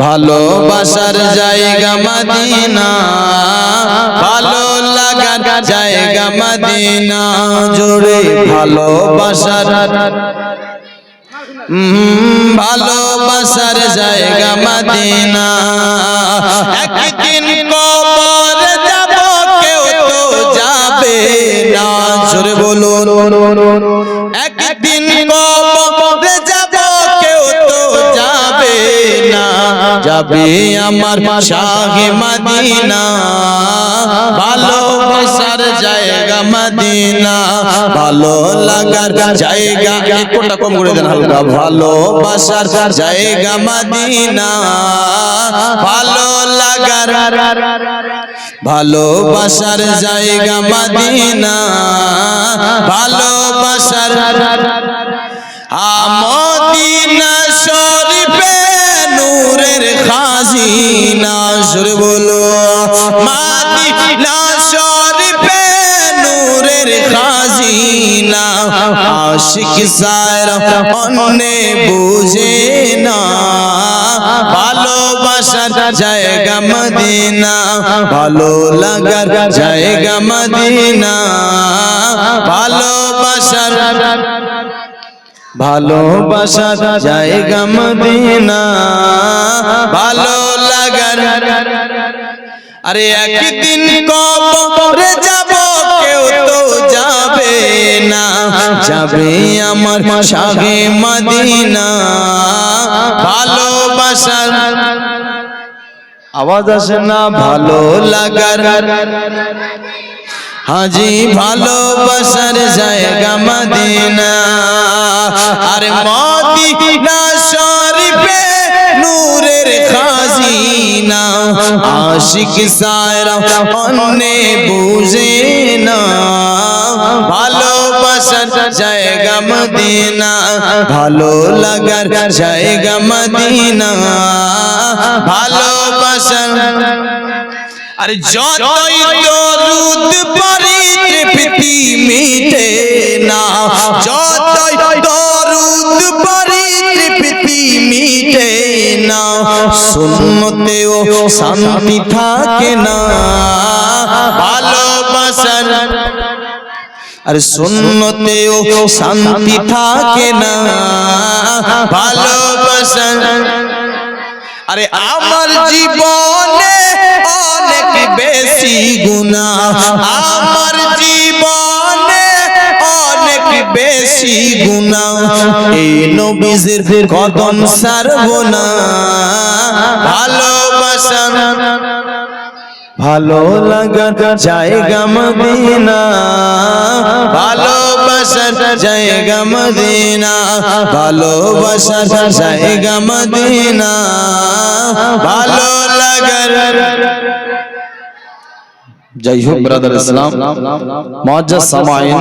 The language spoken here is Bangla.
ভালোবাসার জায়গা মদিনা। ভালো লাগার জায়গা মদিনা। জোরে ভালোবাসার ভালোবাসার জায়গা মদিনা। একদিন কবর যাব কেউ তো যাবে না। জোরে বলুন। একদিন কবর যাবে আমার শাহে মদিনা। ভালোবাসার জায়গা মদিনা। ভালো লাগার জায়গা একটুটা কম করে দেন হালকা। ভালোবাসার জায়গা মদিনা। ভালো লাগার ভালোবাসার জায়গা মদিনা। ভালোবাসার আমদিনা সুরে বলো মাদিনা শরীফে নূরের খাজিনা, আশিক সারা অন্যে বুঝে না, ভালোবাসার জায়গা মদিনা, ভালো লাগার জায়গা মদিনা, ভালোবাসার ভালোবাসার জায়গা ভালো লাগার আরে একদিন কবরে যাব, কেউ তো যাবে না। যাবে আমার শাহে মদিনা। ভালোবাসার আওয়াজ আসে না, ভালো লাগার। হাজি ভালোবাসার জায়গা মদিনা। আশিক সারা অন্যে বুঝে না। ভালোবাসার জায়গা মদিনা, ভালো লাগার জায়গা মদিনা। ভালোবাসার আরে যতই দরুদ পড়ি, তৃপ্তি মিটে না। যতই সুন্নতেও শান্তি থাকে না। ভালোবাসার আরে সুন্নতেও শান্তি থাকে না। ভালোবাসার আরে আমার জীবনে অনেক বেশি গুণা আমার বেশি গুণা এই নবীজের কদম সারব ভালোবাসা। ভালো লাগার জায়গা মদিনা। ভালোবাসার জায়গা মদিনা। ভালোবাসার জায়গা মদিনা। ভালো লাগার। যাই হোক, ব্রাদার ইসলাম, মজ্জা সামাইন।